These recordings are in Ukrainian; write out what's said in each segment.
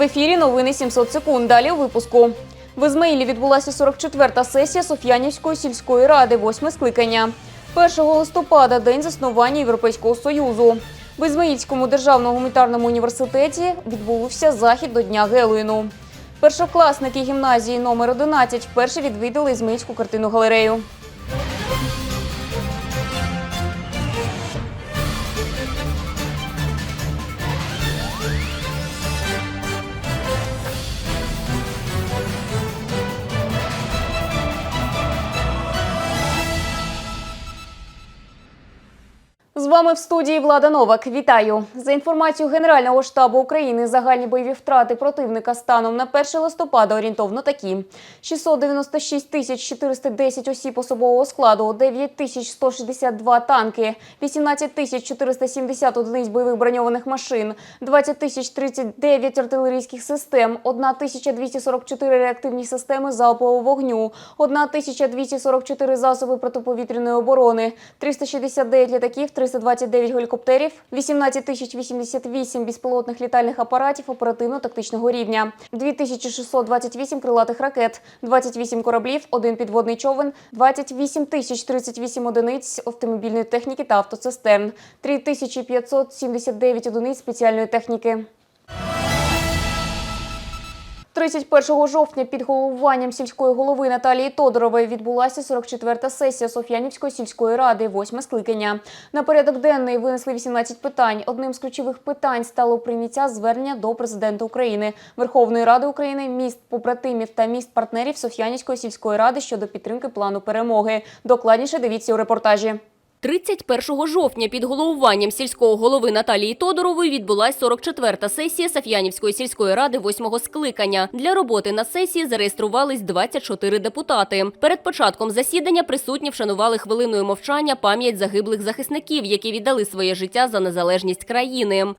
В ефірі новини 700 секунд. Далі у випуску. В Ізмаїлі відбулася 44-та сесія Соф'янівської сільської ради, восьме скликання. 1 листопада день заснування Європейського союзу. В Ізмаїльському державному гуманітарному університеті відбувся захід до Дня Гелуїну. Першокласники гімназії номер 11 вперше відвідали Ізмаїльську картину галерею. Вами в студії Влада Новак. Вітаю за інформацією Генерального штабу України. Загальні бойові втрати противника станом на 1 листопада орієнтовно такі: 696 тисяч 410 осіб особового складу, 9 тисяч 162 танки, 18 тисяч 470 одиниць бойових броньованих машин, 20 тисяч 39 артилерійських систем, 1 тисяча 244 реактивні системи залпового вогню, 1 тисяча 244 засоби протиповітряної оборони, 369 літаків, 329 гелікоптерів, 18 тисяч 88 безпілотних літальних апаратів оперативно-тактичного рівня, 2628 крилатих ракет, 28 кораблів, один підводний човен, 28 тисяч 38 одиниць автомобільної техніки та автоцистерн, 3579 одиниць спеціальної техніки. 31 жовтня під головуванням сільської голови Наталії Тодорової відбулася 44-та сесія Соф'янівської сільської ради, восьме скликання. На порядок денний винесли 18 питань. Одним з ключових питань стало прийняття звернення до президента України, Верховної Ради України, міст побратимів та міст партнерів Соф'янівської сільської ради щодо підтримки плану перемоги. Докладніше дивіться у репортажі. 31 жовтня під головуванням сільського голови Наталії Тодорової відбулась 44-та сесія Саф'янівської сільської ради восьмого скликання. Для роботи на сесії зареєструвались 24 депутати. Перед початком засідання присутні вшанували хвилиною мовчання пам'ять загиблих захисників, які віддали своє життя за незалежність країни.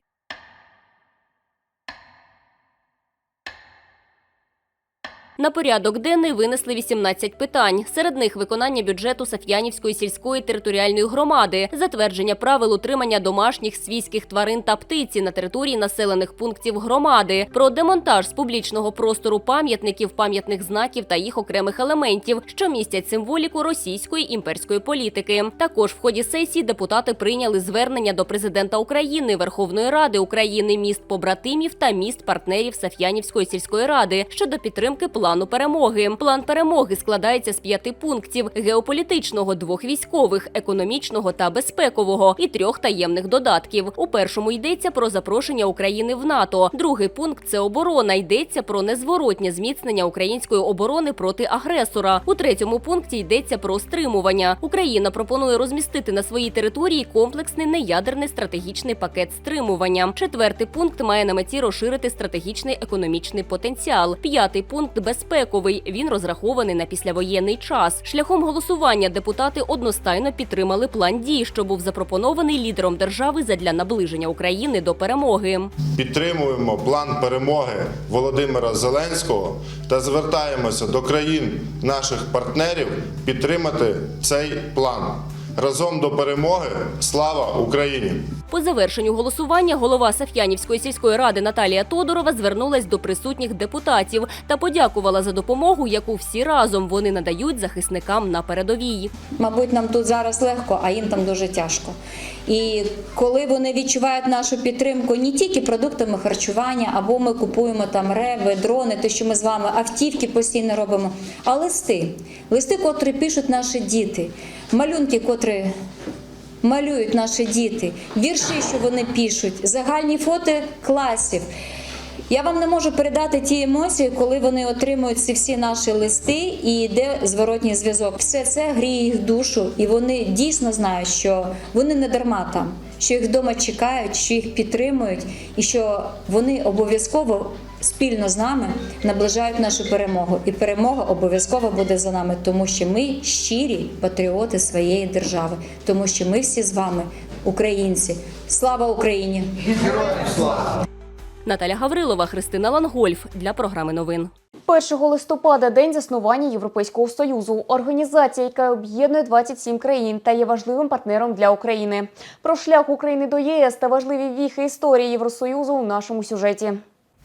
На порядок денний винесли 18 питань. Серед них виконання бюджету Саф'янівської сільської територіальної громади, затвердження правил утримання домашніх свійських тварин та птиці на території населених пунктів громади, про демонтаж з публічного простору пам'ятників, пам'ятних знаків та їх окремих елементів, що містять символіку російської імперської політики. Також в ході сесії депутати прийняли звернення до президента України, Верховної Ради України, міст побратимів та міст партнерів Саф'янівської сільської ради щодо підтримки плану перемоги. План перемоги складається з п'яти пунктів: геополітичного, двох військових, економічного та безпекового і трьох таємних додатків. У першому йдеться про запрошення України в НАТО. Другий пункт це оборона. Йдеться про незворотнє зміцнення української оборони проти агресора. У третьому пункті йдеться про стримування. Україна пропонує розмістити на своїй території комплексний неядерний стратегічний пакет стримування. Четвертий пункт має на меті розширити стратегічний економічний потенціал. П'ятий пункт безпековий. Він розрахований на післявоєнний час. Шляхом голосування депутати одностайно підтримали план дій, що був запропонований лідером держави задля наближення України до перемоги. Підтримуємо план перемоги Володимира Зеленського та звертаємося до країн наших партнерів підтримати цей план. Разом до перемоги. Слава Україні! По завершенню голосування голова Саф'янівської сільської ради Наталія Тодорова звернулась до присутніх депутатів та подякувала за допомогу, яку всі разом вони надають захисникам на передовій. Мабуть, нам тут зараз легко, а їм там дуже тяжко. І коли вони відчувають нашу підтримку не тільки продуктами харчування, або ми купуємо там реви, дрони, те, що ми з вами автівки постійно робимо, а листи, листи, котрі пишуть наші діти, малюнки, котрі малюють наші діти, вірші, що вони пишуть, загальні фото класів. Я вам не можу передати ті емоції, коли вони отримують ці всі наші листи і йде зворотній зв'язок. Все це гріє їх душу, і вони дійсно знають, що вони не дарма там, що їх вдома чекають, що їх підтримують, і що вони обов'язково спільно з нами наближають нашу перемогу. І перемога обов'язково буде за нами, тому що ми щирі патріоти своєї держави, тому що ми всі з вами українці. Слава Україні! Наталя Гаврилова, Христина Лангольф для програми новин. 1 листопада день заснування Європейського союзу. Організація, яка об'єднує 27 країн та є важливим партнером для України. Про шлях України до ЄС та важливі віхи історії Євросоюзу у нашому сюжеті.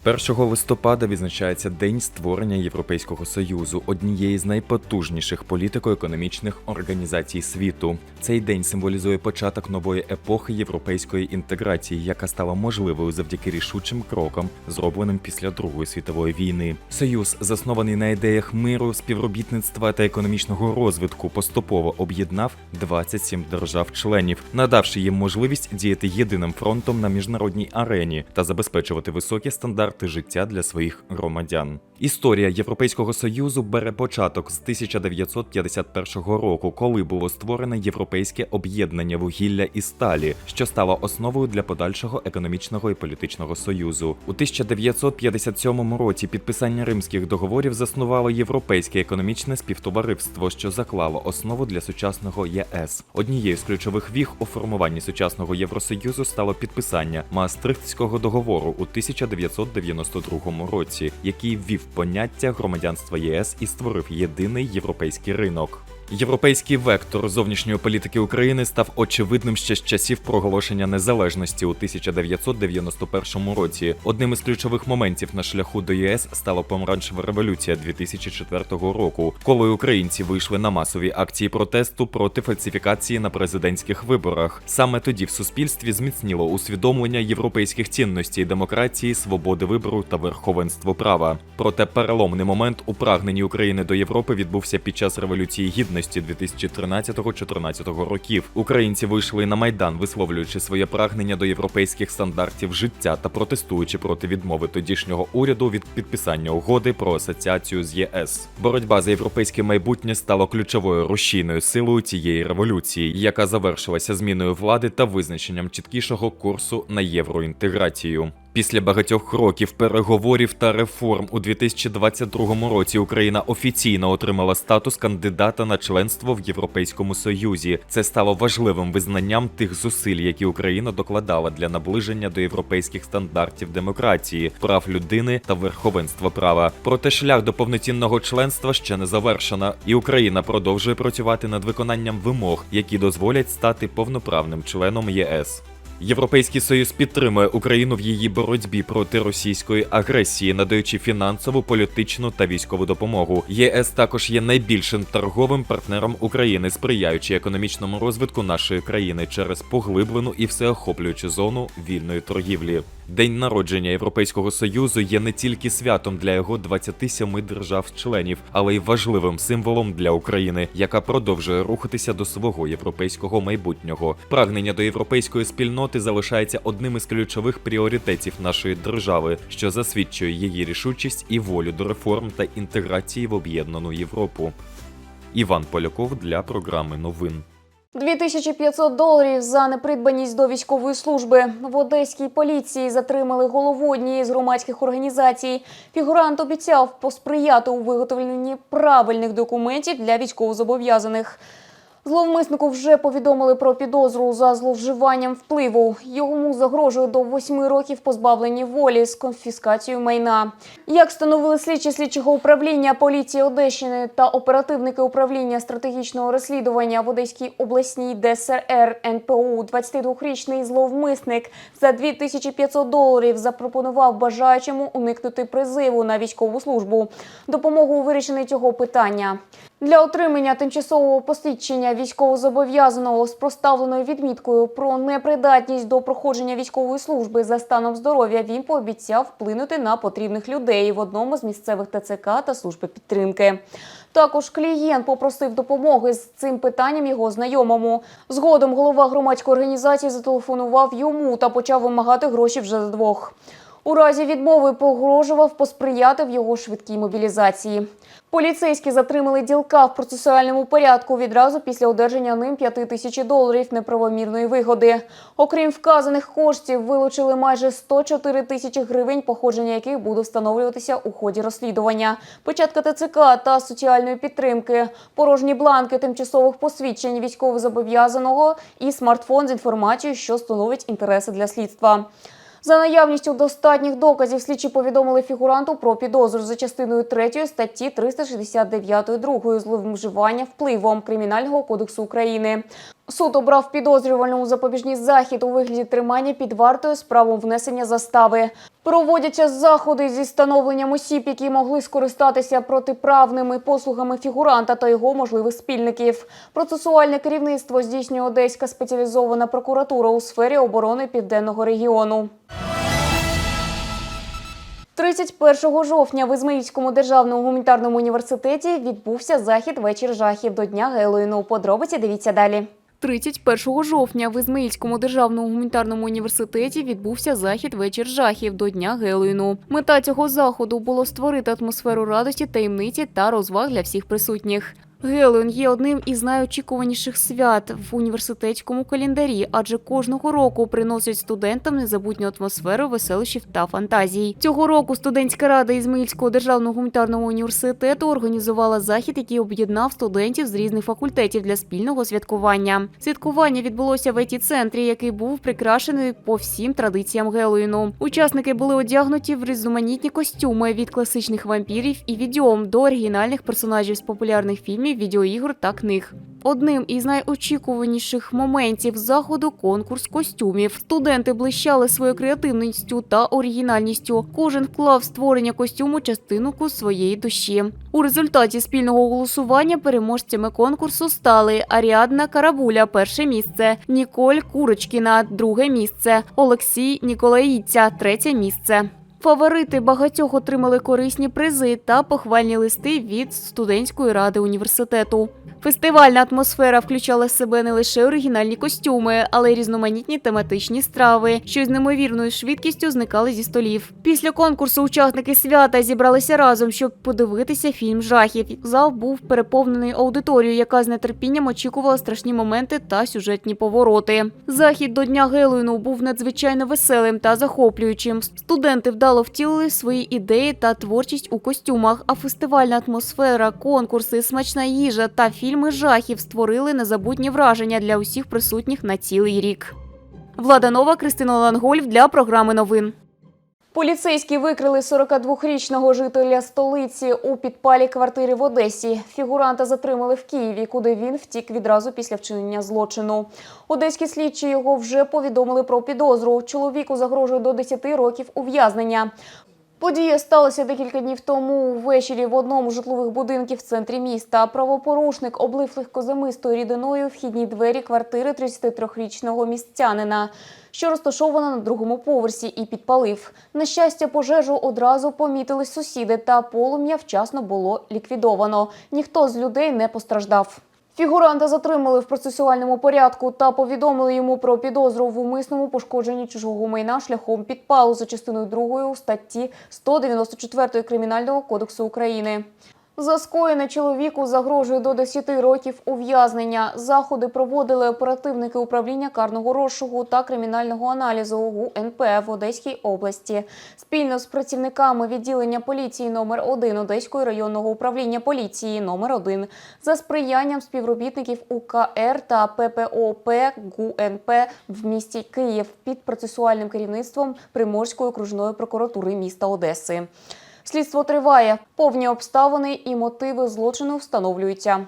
1 листопада відзначається День створення Європейського Союзу, однієї з найпотужніших політико-економічних організацій світу. Цей день символізує початок нової епохи європейської інтеграції, яка стала можливою завдяки рішучим крокам, зробленим після Другої світової війни. Союз, заснований на ідеях миру, співробітництва та економічного розвитку, поступово об'єднав 27 держав-членів, надавши їм можливість діяти єдиним фронтом на міжнародній арені та забезпечувати високі стандарти життя для своїх громадян. Історія Європейського союзу бере початок з 1951 року, коли було створено Європейське об'єднання вугілля і сталі, що стало основою для подальшого економічного і політичного союзу. У 1957 році підписання римських договорів заснувало Європейське економічне співтовариство, що заклало основу для сучасного ЄС. Однією з ключових віг у формуванні сучасного Євросоюзу стало підписання Маастрихтського договору у 1992 році, який ввів поняття громадянства єС і створив єдиний європейський ринок. Європейський вектор зовнішньої політики України став очевидним ще з часів проголошення незалежності у 1991 році. Одним із ключових моментів на шляху до ЄС стала помаранчева революція 2004 року, коли українці вийшли на масові акції протесту проти фальсифікації на президентських виборах. Саме тоді в суспільстві зміцніло усвідомлення європейських цінностей демократії, свободи вибору та верховенства права. Проте переломний момент у прагненні України до Європи відбувся під час революції гідності 2013-14 років. Українці вийшли на майдан, висловлюючи своє прагнення до європейських стандартів життя та протестуючи проти відмови тодішнього уряду від підписання угоди про асоціацію з ЄС. Боротьба за європейське майбутнє стала ключовою рушійною силою цієї революції, яка завершилася зміною влади та визначенням чіткішого курсу на євроінтеграцію. Після багатьох років переговорів та реформ у 2022 році Україна офіційно отримала статус кандидата на членство в Європейському Союзі. Це стало важливим визнанням тих зусиль, які Україна докладала для наближення до європейських стандартів демократії, прав людини та верховенства права. Проте шлях до повноцінного членства ще не завершено, і Україна продовжує працювати над виконанням вимог, які дозволять стати повноправним членом ЄС. Європейський союз підтримує Україну в її боротьбі проти російської агресії, надаючи фінансову, політичну та військову допомогу. ЄС також є найбільшим торговим партнером України, сприяючи економічному розвитку нашої країни через поглиблену і всеохоплюючу зону вільної торгівлі. День народження Європейського союзу є не тільки святом для його 27 держав-членів, але й важливим символом для України, яка продовжує рухатися до свого європейського майбутнього. Прагнення до європейської спільноти залишається одним із ключових пріоритетів нашої держави, що засвідчує її рішучість і волю до реформ та інтеграції в об'єднану Європу. Іван Поляков для програми новин. 2500 доларів за непридбаність до військової служби. В одеській поліції затримали голову однієї з громадських організацій. Фігурант обіцяв посприяти у виготовленні правильних документів для військовозобов'язаних. Зловмиснику вже повідомили про підозру за зловживанням впливу. Йому загрожує до восьми років позбавлення волі з конфіскацією майна. Як встановили слідчі слідчого управління поліції Одещини та оперативники управління стратегічного розслідування в Одеській обласній ДСРР НПУ, 22-річний зловмисник за 2500 доларів запропонував бажаючому уникнути призиву на військову службу. Допомогу у вирішенні цього питання. Для отримання тимчасового посвідчення військовозобов'язаного з проставленою відміткою про непридатність до проходження військової служби за станом здоров'я він пообіцяв вплинути на потрібних людей в одному з місцевих ТЦК та служби підтримки. Також клієнт попросив допомоги з цим питанням його знайомому. Згодом голова громадської організації зателефонував йому та почав вимагати гроші вже за двох. У разі відмови погрожував посприяти в його швидкій мобілізації. Поліцейські затримали ділка в процесуальному порядку відразу після одержання ним 5 тисяч доларів неправомірної вигоди. Окрім вказаних коштів, вилучили майже 104 тисячі гривень, походження яких буде встановлюватися у ході розслідування. Початка ТЦК та соціальної підтримки, порожні бланки тимчасових посвідчень військовозобов'язаного і смартфон з інформацією, що становить інтереси для слідства. За наявністю достатніх доказів слідчі повідомили фігуранту про підозру за частиною 3 статті 369 2 зловживання впливом Кримінального кодексу України. Суд обрав підозрювальному запобіжний захід у вигляді тримання під вартою з внесення застави. Проводяться заходи зі встановленням осіб, які могли скористатися протиправними послугами фігуранта та його можливих спільників. Процесуальне керівництво здійснює Одеська спеціалізована прокуратура у сфері оборони південного регіону. 31 жовтня в Ізмаїльському державному гуманітарному університеті відбувся захід вечір жахів до Дня Гелоїну. Подробиці дивіться далі. 31 жовтня в Ізмаїльському державному гуманітарному університеті відбувся захід вечір жахів до Дня Гелоїну. Мета цього заходу було створити атмосферу радості, таємниці та розваг для всіх присутніх. Гелоїн є одним із найочікуваніших свят в університетському календарі, адже кожного року приносять студентам незабутню атмосферу веселищів та фантазій. Цього року студентська рада Ізмаїльського державного гуманітарного університету організувала захід, який об'єднав студентів з різних факультетів для спільного святкування. Святкування відбулося в еті центрі, який був прикрашений по всім традиціям Гелоїну. Учасники були одягнуті в різноманітні костюми від класичних вампірів і відьом до оригінальних персонажів з популярних фільмів, відеоігор та книг. Одним із найочікуваніших моментів заходу конкурс костюмів. Студенти блищали своєю креативністю та оригінальністю. Кожен вклав створення костюму частинку своєї душі. У результаті спільного голосування переможцями конкурсу стали Аріадна Карабуля перше місце, Ніколь Курочкіна друге місце, Олексій Ніколаїця третє місце. Фаворити багатьох отримали корисні призи та похвальні листи від студентської ради університету. Фестивальна атмосфера включала в себе не лише оригінальні костюми, але й різноманітні тематичні страви, що з неймовірною швидкістю зникали зі столів. Після конкурсу учасники свята зібралися разом, щоб подивитися фільм жахів. Зал був переповнений аудиторією, яка з нетерпінням очікувала страшні моменти та сюжетні повороти. Захід до Дня Гелоїну був надзвичайно веселим та захоплюючим. Студенти вдало втілили свої ідеї та творчість у костюмах. А фестивальна атмосфера, конкурси, смачна їжа та фільми жахів створили незабутні враження для усіх присутніх на цілий рік. Влада Нова, Кристина Лангольф для програми новин. Поліцейські викрили 42-річного жителя столиці у підпалі квартири в Одесі. Фігуранта затримали в Києві, куди він втік відразу після вчинення злочину. Одеські слідчі його вже повідомили про підозру. Чоловіку загрожує до 10 років ув'язнення. Подія сталася декілька днів тому ввечері в одному з житлових будинків в центрі міста. Правопорушник облив легкозамистою рідиною вхідні двері квартири 33-річного містянина, що розташована на другому поверсі, і підпалив. На щастя, пожежу одразу помітили сусіди, та полум'я вчасно було ліквідовано. Ніхто з людей не постраждав. Фігуранта затримали в процесуальному порядку та повідомили йому про підозру в умисному пошкодженні чужого майна шляхом підпалу за частиною 2 статті 194 Кримінального кодексу України. За скоєне чоловіку загрожує до 10 років ув'язнення. Заходи проводили оперативники управління карного розшуку та кримінального аналізу ГУНП в Одеській області. Спільно з працівниками відділення поліції номер 1 Одеського районного управління поліції номер 1 за сприянням співробітників УКР та ППОП ГУНП в місті Київ під процесуальним керівництвом Приморської окружної прокуратури міста Одеси. Слідство триває. Повні обставини і мотиви злочину встановлюються.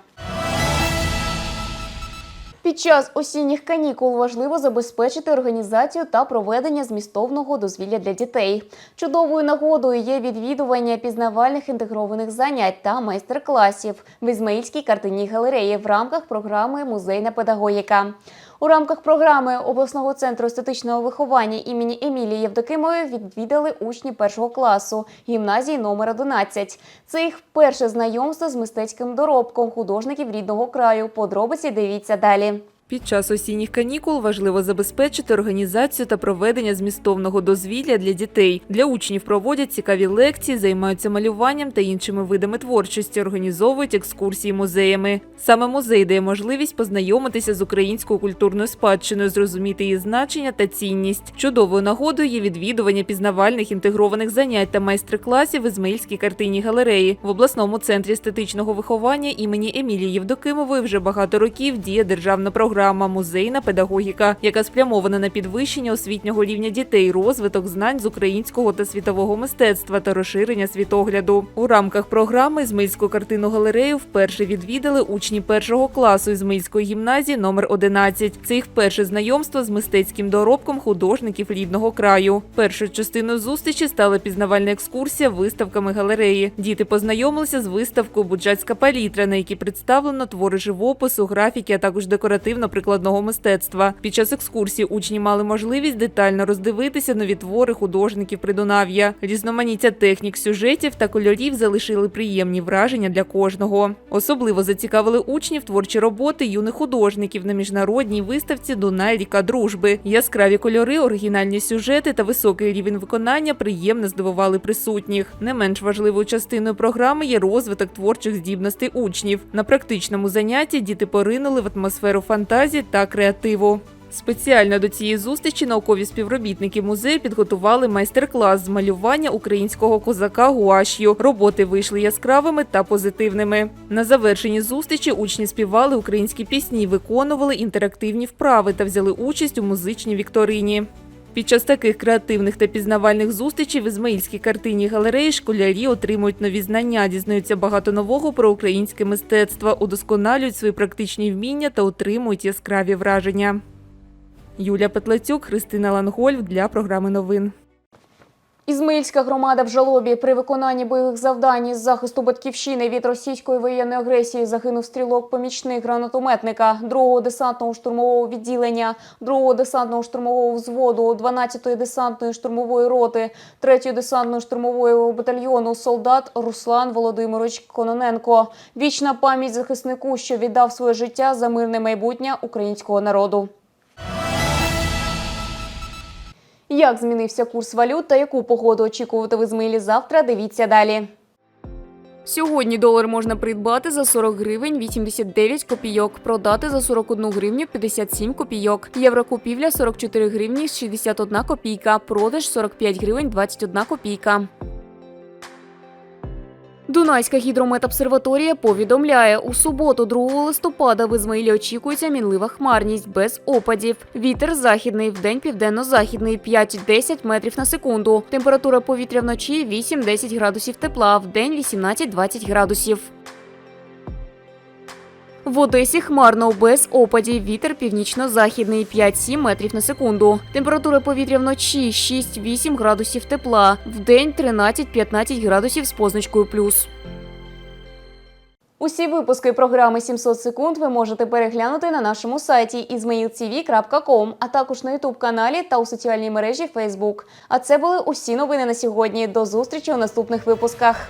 Під час осінніх канікул важливо забезпечити організацію та проведення змістовного дозвілля для дітей. Чудовою нагодою є відвідування пізнавальних інтегрованих занять та майстер-класів в Ізмаїльській картинній галереї в рамках програми Музейна педагогіка. У рамках програми обласного центру естетичного виховання імені Емілії Євдокимової відвідали учні першого класу гімназії номер 11. Це їх перше знайомство з мистецьким доробком художників рідного краю. Подробиці дивіться далі. Під час осінніх канікул важливо забезпечити організацію та проведення змістовного дозвілля для дітей. Для учнів проводять цікаві лекції, займаються малюванням та іншими видами творчості, організовують екскурсії музеями. Саме музей дає можливість познайомитися з українською культурною спадщиною, зрозуміти її значення та цінність. Чудовою нагодою є відвідування пізнавальних інтегрованих занять та майстер-класів в Ізмаїльській картинній галереї. В обласному центрі естетичного виховання імені Емілії Євдокимової вже багато років діє державна програма програма Музейна педагогіка, яка спрямована на підвищення освітнього рівня дітей, розвиток знань з українського та світового мистецтва та розширення світогляду. У рамках програми Ізмаїльську картину галерею вперше відвідали учні першого класу Ізмаїльської гімназії номер 11. Це їх перше знайомство з мистецьким доробком художників рідного краю. Першою частиною зустрічі стала пізнавальна екскурсія виставками галереї. Діти познайомилися з виставкою Буджацька палітра, на якій представлено твори живопису, графіки, а також декоративно-прикладного мистецтва. Під час екскурсії учні мали можливість детально роздивитися нові твори художників Придунав'я. Різноманіття технік, сюжетів та кольорів залишили приємні враження для кожного. Особливо зацікавили учнів творчі роботи юних художників на міжнародній виставці Дунай ріка дружби. Яскраві кольори, оригінальні сюжети та високий рівень виконання приємно здивували присутніх. Не менш важливою частиною програми є розвиток творчих здібностей учнів. На практичному занятті діти поринули в атмосферу фантазії та креативу. Спеціально до цієї зустрічі наукові співробітники музею підготували майстер-клас з малювання українського козака гуаш'ю. Роботи вийшли яскравими та позитивними. На завершенні зустрічі учні співали українські пісні, виконували інтерактивні вправи та взяли участь у музичній вікторині. Під час таких креативних та пізнавальних зустрічей в Ізмаїльській картині галереї школярі отримують нові знання, дізнаються багато нового про українське мистецтво, удосконалюють свої практичні вміння та отримують яскраві враження. Юлія Петлецюк, Христина Лангольф для програми новин. Ізмаїльська громада в жалобі при виконанні бойових завдань із захисту батьківщини від російської воєнної агресії загинув стрілок-помічник гранатометника 2-го десантного штурмового відділення, 2-го десантного штурмового взводу, 12-ї десантної штурмової роти, 3-ї десантної штурмової батальйону солдат Руслан Володимирович Кононенко. Вічна пам'ять захиснику, що віддав своє життя за мирне майбутнє українського народу. Як змінився курс валют та яку погоду очікувати в Ізмаїлі завтра, дивіться далі. Сьогодні долар можна придбати за 40 гривень 89 копійок, продати за 41 гривню 57 копійок. Єврокупівля 44 гривні 61 копійка, продаж 45 гривень 21 копійка. Дунайська гідрометобсерваторія повідомляє, у суботу, 2 листопада, в Ізмаїлі очікується мінлива хмарність без опадів. Вітер західний, вдень південно-західний 5-10 метрів на секунду. Температура повітря вночі 8-10 градусів тепла, вдень 18-20 градусів. В Одесі хмарно без опадів. Вітер північно-західний 5-7 метрів на секунду. Температура повітря вночі 6-8 градусів тепла. Вдень 13-15 градусів з позначкою плюс. Усі випуски програми «700 секунд ви можете переглянути на нашому сайті izmailtv.com, а також на ютуб-каналі та у соціальній мережі Facebook. А це були усі новини на сьогодні. До зустрічі у наступних випусках.